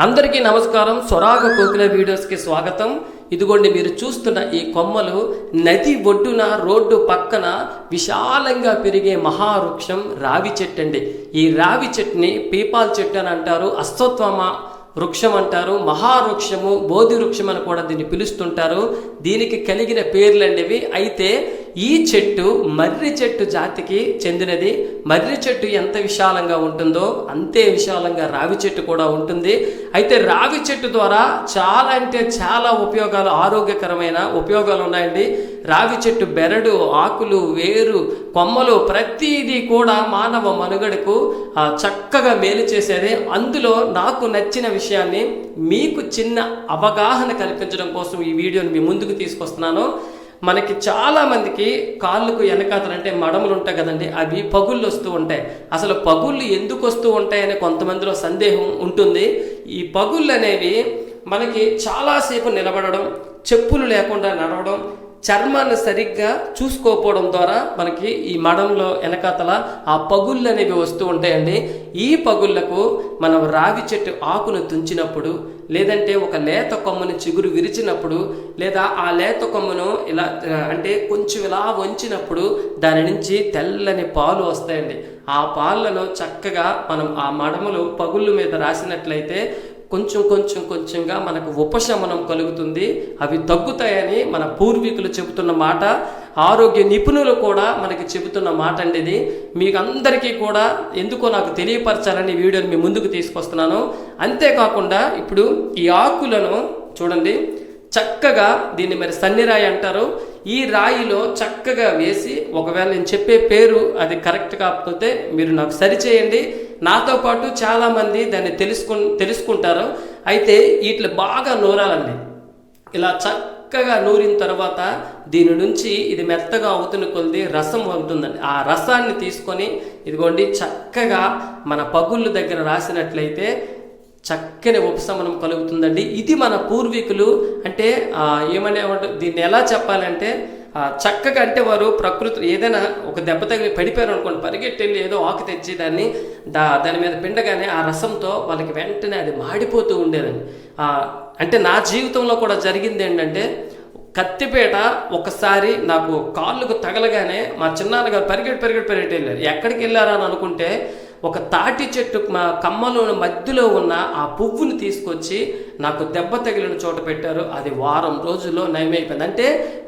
అందరికీ నమస్కారం. స్వరాగ కోకిల వీడియోస్కి స్వాగతం. ఇదిగోండి మీరు చూస్తున్న ఈ కొమ్మలు నది ఒడ్డున రోడ్డు పక్కన విశాలంగా పెరిగే మహావృక్షం రావి చెట్టు అండి ఈ రావి చెట్టుని పీపాల్ చెట్టు అని అంటారు అశ్వత్థమ వృక్షం అంటారు మహావృక్షము బోధి వృక్షం అని కూడా దీన్ని పిలుస్తుంటారు. దీనికి కలిగిన పేర్లండివి అయితే ఈ చెట్టు మర్రి చెట్టు జాతికి చెందినది. మర్రి చెట్టు ఎంత విశాలంగా ఉంటుందో అంతే విశాలంగా రావి చెట్టు కూడా ఉంటుంది. అయితే రావి చెట్టు ద్వారా చాలా అంటే చాలా ఉపయోగాలు ఆరోగ్యకరమైన ఉపయోగాలు ఉన్నాయండి. రావి చెట్టు బెరడు ఆకులు వేరు కొమ్మలు ప్రతిదీ కూడా మానవ మనుగడకు చక్కగా మేలు చేసేది. అందులో నాకు నచ్చిన విషయాన్ని మీకు చిన్న అవగాహన కల్పించడం కోసం ఈ వీడియోని మీ ముందుకు తీసుకొస్తున్నాను. మనకి చాలా మందికి కాళ్ళకు వెనకాతలు అంటే మడమలు ఉంటాయి కదండి. అవి పగుళ్ళు వస్తూ ఉంటాయి. అసలు పగుళ్ళు ఎందుకు వస్తూ ఉంటాయనే కొంతమందిలో సందేహం ఉంటుంది. ఈ పగుళ్ళు అనేవి మనకి చాలాసేపు నిలబడడం చెప్పులు లేకుండా నడవడం చర్మాన్ని సరిగ్గా చూసుకోకపోవడం ద్వారా మనకి ఈ మడంలో వెనకాతల ఆ పగుళ్ళు అనేవి వస్తూ ఉంటాయండి. ఈ పగుళ్ళకు మనం రావి చెట్టు ఆకును తుంచినప్పుడు లేదంటే ఒక లేత కొమ్మను చిగురు విరిచినప్పుడు లేదా ఆ లేత కొమ్మను ఇలా అంటే కొంచెం ఇలా వంచినప్పుడు దాని నుంచి తెల్లని పాలు వస్తాయండి. ఆ పాలను చక్కగా మనం ఆ మడమలు పగుళ్ళు మీద రాసినట్లయితే కొంచెం కొంచెం కొంచెంగా మనకు ఉపశమనం కలుగుతుంది. అవి తగ్గుతాయని మన పూర్వీకులు చెబుతున్న మాట ఆరోగ్య నిపుణులు కూడా మనకి చెబుతున్న మాట అండి ఇది. మీకు అందరికీ కూడా ఎందుకో నాకు తెలియపరచాలని వీడియోని మీ ముందుకు తీసుకొస్తున్నాను. అంతేకాకుండా ఇప్పుడు ఈ ఆకులను చూడండి. చక్కగా దీన్ని మరి సన్నిరాయి అంటారు. ఈ రాయిలో చక్కగా వేసి ఒకవేళ నేను చెప్పే పేరు అది కరెక్ట్ కాకపోతే మీరు నాకు సరిచేయండి నాతో పాటు చాలామంది దాన్ని తెలుసుకు తెలుసుకుంటారు. అయితే వీటిని బాగా నూరాలండి. ఇలా చక్కగా నూరిన తర్వాత దీని నుంచి ఇది మెత్తగా అవుతున్న కొద్ది రసం ఉంటుందండి. ఆ రసాన్ని తీసుకొని ఇదిగోండి చక్కగా మన పగుళ్ళు దగ్గర రాసినట్లయితే చక్కని ఉపశమనం కలుగుతుందండి. ఇది మన పూర్వీకులు అంటే ఏమనే దీన్ని ఎలా చెప్పాలంటే చక్కగా అంటే వారు ప్రకృతి ఏదైనా ఒక దెబ్బ తగిలి పడిపోయారు అనుకోండి పరిగెట్టెళ్ళి ఏదో ఆకు తెచ్చి దాన్ని దా దాని మీద పిండగానే ఆ రసంతో వాళ్ళకి వెంటనే అది మాడిపోతూ ఉండేదండి. అంటే నా జీవితంలో కూడా జరిగింది ఏంటంటే కత్తిపేట ఒకసారి నాకు కాళ్ళకు తగలగానే మా చిన్నాన్నగారు పరిగెట్టి పరిగెట్టి పరిగెట్టి వెళ్ళారు. ఎక్కడికి వెళ్ళారా అని అనుకుంటే ఒక తాటి చెట్టు మా కమ్మలో మధ్యలో ఉన్న ఆ పువ్వుని తీసుకొచ్చి నాకు దెబ్బ తగిలిన చోట పెట్టారు. అది వారం రోజుల్లో నయమైపోయింది. అంటే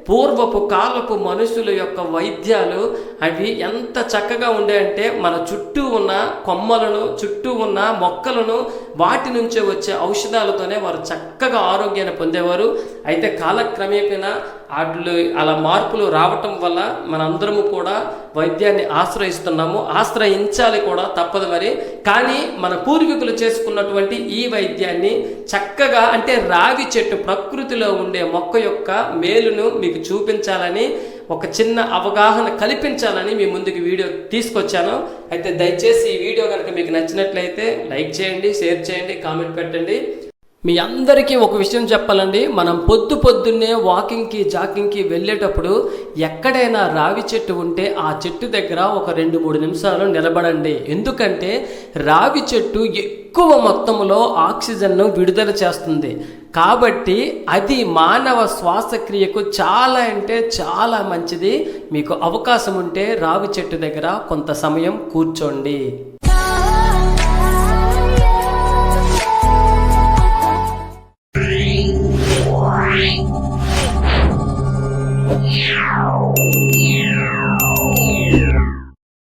పూర్వపు కాలపు మనుషుల యొక్క వైద్యాలు అవి ఎంత చక్కగా ఉండేయంటే మన చుట్టూ ఉన్న కొమ్మలను చుట్టూ ఉన్న మొక్కలను వాటి నుంచే వచ్చే ఔషధాలతోనే వారు చక్కగా ఆరోగ్యాన్ని పొందేవారు. అయితే కాలక్రమేపీన వాటిలో అలా మార్పులు రావటం వల్ల మనందరము కూడా వైద్యాన్ని ఆశ్రయిస్తున్నాము. ఆశ్రయించాలి కూడా తప్పదు మరి. కానీ మన పూర్వీకులు చేసుకున్నటువంటి ఈ వైద్యాన్ని చక్కగా అంటే రావి చెట్టు ప్రకృతిలో ఉండే మొక్క యొక్క మేలును మీకు చూపించాలని ఒక చిన్న అవగాహన కల్పించాలని మీ ముందుకు వీడియో తీసుకొచ్చాను. అయితే దయచేసి ఈ వీడియో కనుక మీకు నచ్చినట్లయితే లైక్ చేయండి షేర్ చేయండి కామెంట్ పెట్టండి. మీ అందరికీ ఒక విషయం చెప్పాలండి. మనం పొద్దు పొద్దున్నే వాకింగ్కి జాకింగ్కి వెళ్ళేటప్పుడు ఎక్కడైనా రావి చెట్టు ఉంటే ఆ చెట్టు దగ్గర ఒక రెండు మూడు నిమిషాలు నిలబడండి. ఎందుకంటే రావి చెట్టు ఎక్కువ మొత్తంలో ఆక్సిజన్ను విడుదల చేస్తుంది. కాబట్టి అది మానవ శ్వాసక్రియకు చాలా అంటే చాలా మంచిది. మీకు అవకాశం ఉంటే రావి చెట్టు దగ్గర కొంత సమయం కూర్చోండి. Yeah.